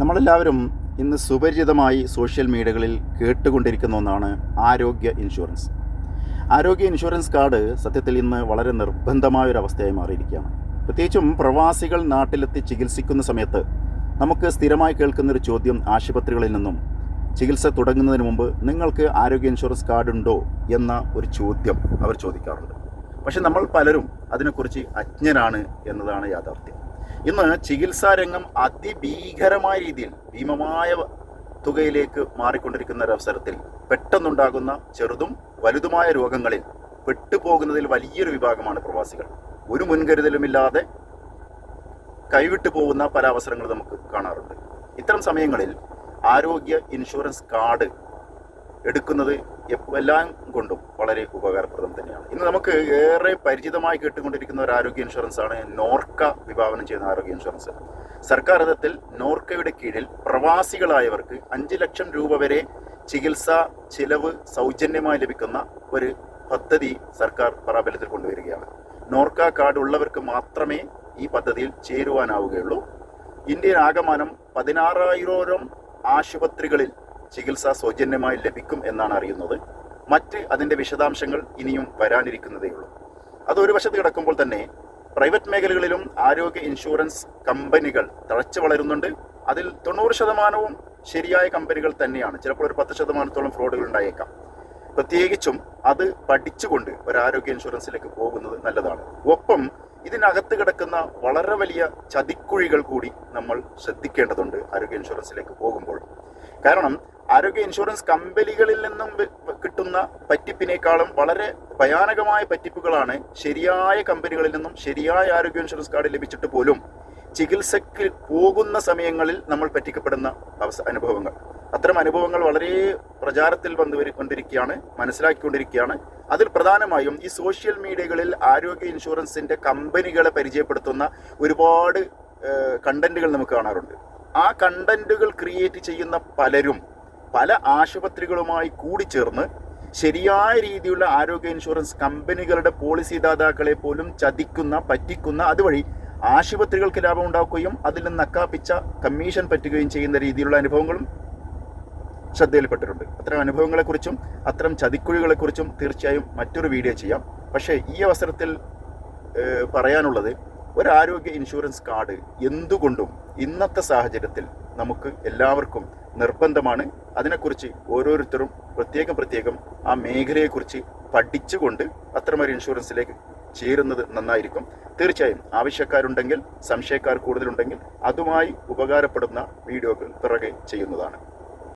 നമ്മളെല്ലാവരും ഇന്ന് സുപരിചിതമായി സോഷ്യൽ മീഡിയകളിൽ കേട്ടുകൊണ്ടിരിക്കുന്ന ഒന്നാണ് ആരോഗ്യ ഇൻഷുറൻസ്. ആരോഗ്യ ഇൻഷുറൻസ് കാർഡ് സത്യത്തിൽ ഇന്ന് വളരെ നിർബന്ധമായ ഒരു അവസ്ഥയായി മാറിയിരിക്കുകയാണ്. പ്രത്യേകിച്ചും പ്രവാസികൾ നാട്ടിലെത്തി ചികിത്സിക്കുന്ന സമയത്ത് നമുക്ക് സ്ഥിരമായി കേൾക്കുന്ന ഒരു ചോദ്യം ആശുപത്രികളിൽ നിന്നും ചികിത്സ തുടങ്ങുന്നതിന് മുമ്പ് നിങ്ങൾക്ക് ആരോഗ്യ ഇൻഷുറൻസ് കാർഡ് ഉണ്ടോ എന്ന ഒരു ചോദ്യം അവർ ചോദിക്കാറുണ്ട്. പക്ഷെ നമ്മൾ പലരും അതിനെക്കുറിച്ച് അജ്ഞരാണ് എന്നതാണ് യാഥാർത്ഥ്യം. ഇന്ന് ചികിത്സാ രംഗം അതിഭീകരമായ രീതിയിൽ ഭീമമായ തുകയിലേക്ക് മാറിക്കൊണ്ടിരിക്കുന്ന ഒരവസരത്തിൽ പെട്ടെന്നുണ്ടാകുന്ന ചെറുതും വലുതുമായ രോഗങ്ങളിൽ പെട്ടുപോകുന്നതിൽ വലിയൊരു വിഭാഗമാണ് പ്രവാസികൾ. ഒരു മുൻകരുതലുമില്ലാതെ കൈവിട്ടു പോകുന്ന പല അവസരങ്ങൾ നമുക്ക് കാണാറുണ്ട്. ഇത്തരം സമയങ്ങളിൽ ആരോഗ്യ ഇൻഷുറൻസ് കാർഡ് എടുക്കുന്നത് എല്ലാം കൊണ്ടും വളരെ ഉപകാരപ്രദം തന്നെയാണ്. ഇന്ന് നമുക്ക് ഏറെ പരിചിതമായി കേട്ടുകൊണ്ടിരിക്കുന്ന ഒരു ആരോഗ്യ ഇൻഷുറൻസ് ആണ് നോർക്ക വിഭാവനം ചെയ്യുന്ന ആരോഗ്യ ഇൻഷുറൻസ് സർക്കാർ തലത്തിൽ നോർക്കയുടെ കീഴിൽ പ്രവാസികളായവർക്ക് അഞ്ച് ലക്ഷം രൂപ വരെ ചികിത്സാ ചിലവ് സൗജന്യമായി ലഭിക്കുന്ന ഒരു പദ്ധതി സർക്കാർ പ്രാബല്യത്തിൽ കൊണ്ടുവരികയാണ്. നോർക്ക കാർഡ് ഉള്ളവർക്ക് മാത്രമേ ഈ പദ്ധതിയിൽ ചേരുവാനാവുകയുള്ളൂ. ഇന്ത്യയിൽ ആകമാനം പതിനാറായിരോരം ആശുപത്രികളിൽ ചികിത്സ സൗജന്യമായി ലഭിക്കും എന്നാണ് അറിയുന്നത്. മറ്റ് അതിന്റെ വിശദാംശങ്ങൾ ഇനിയും വരാനിരിക്കുന്നതേ ഉള്ളൂ. അത് ഒരു വശത്ത് കിടക്കുമ്പോൾ തന്നെ പ്രൈവറ്റ് മേഖലകളിലും ആരോഗ്യ ഇൻഷുറൻസ് കമ്പനികൾ തഴച്ചു വളരുന്നുണ്ട്. അതിൽ തൊണ്ണൂറ് ശതമാനവും ശരിയായ കമ്പനികൾ തന്നെയാണ്. ചിലപ്പോൾ ഒരു പത്ത് ശതമാനത്തോളം ഫ്രോഡുകൾ ഉണ്ടായേക്കാം. പ്രത്യേകിച്ചും അത് പഠിച്ചുകൊണ്ട് ഒരു ആരോഗ്യ ഇൻഷുറൻസിലേക്ക് പോകുന്നത് നല്ലതാണ്. ഒപ്പം ഇതിനകത്ത് കിടക്കുന്ന വളരെ വലിയ ചതിക്കുഴികൾ കൂടി നമ്മൾ ശ്രദ്ധിക്കേണ്ടതുണ്ട് ആരോഗ്യ ഇൻഷുറൻസിലേക്ക് പോകുമ്പോൾ. കാരണം ആരോഗ്യ ഇൻഷുറൻസ് കമ്പനികളിൽ നിന്നും കിട്ടുന്ന പറ്റിപ്പിനേക്കാളും വളരെ ഭയാനകമായ പറ്റിപ്പുകളാണ് ശരിയായ കമ്പനികളിൽ നിന്നും ശരിയായ ആരോഗ്യ ഇൻഷുറൻസ് കാർഡ് ലഭിച്ചിട്ട് പോലും ചികിത്സയ്ക്ക് പോകുന്ന സമയങ്ങളിൽ നമ്മൾ പറ്റിക്കപ്പെടുന്ന അവസ അനുഭവങ്ങൾ. അത്തരം അനുഭവങ്ങൾ വളരെ പ്രചാരത്തിൽ വന്നു വരി- കൊണ്ടിരിക്കുകയാണ് മനസ്സിലാക്കിക്കൊണ്ടിരിക്കുകയാണ്. അതിൽ പ്രധാനമായും ഈ സോഷ്യൽ മീഡിയകളിൽ ആരോഗ്യ ഇൻഷുറൻസിന്റെ കമ്പനികളെ പരിചയപ്പെടുത്തുന്ന ഒരുപാട് കണ്ടന്റുകൾ നമുക്ക് കാണാറുണ്ട്. ആ കണ്ടന്റുകൾ ക്രിയേറ്റ് ചെയ്യുന്ന പലരും പല ആശുപത്രികളുമായി കൂടിച്ചേർന്ന് ശരിയായ രീതിയിലുള്ള ആരോഗ്യ ഇൻഷുറൻസ് കമ്പനികളുടെ പോളിസി ദാതാക്കളെ പോലും ചതിക്കുന്ന പറ്റിക്കുന്ന അതുവഴി ആശുപത്രികൾക്ക് ലാഭം ഉണ്ടാക്കുകയും അതിൽ നിന്ന് നക്കാപ്പിച്ച കമ്മീഷൻ പറ്റുകയും ചെയ്യുന്ന രീതിയിലുള്ള അനുഭവങ്ങളും ശ്രദ്ധയിൽപ്പെട്ടിട്ടുണ്ട്. അത്തരം അനുഭവങ്ങളെക്കുറിച്ചും അത്തരം ചതിക്കുഴികളെക്കുറിച്ചും തീർച്ചയായും മറ്റൊരു വീഡിയോ ചെയ്യാം. പക്ഷേ ഈ അവസരത്തിൽ പറയാനുള്ളത് ഒരു ആരോഗ്യ ഇൻഷുറൻസ് കാർഡ് എന്തുകൊണ്ടും ഇന്നത്തെ സാഹചര്യത്തിൽ നമുക്ക് എല്ലാവർക്കും നിർബന്ധമാണ് അതിനെക്കുറിച്ച് ഓരോരുത്തരും പ്രത്യേകം പ്രത്യേകം ആ മേഖലയെക്കുറിച്ച് പഠിച്ചുകൊണ്ട് അത്തരമൊരു ഇൻഷുറൻസിലേക്ക് ചേരുന്നത് നന്നായിരിക്കും. തീർച്ചയായും ആവശ്യക്കാരുണ്ടെങ്കിൽ സംശയക്കാർ കൂടുതലുണ്ടെങ്കിൽ അതുമായി ഉപകാരപ്പെടുന്ന വീഡിയോകൾ പിറകെ ചെയ്യുന്നതാണ്.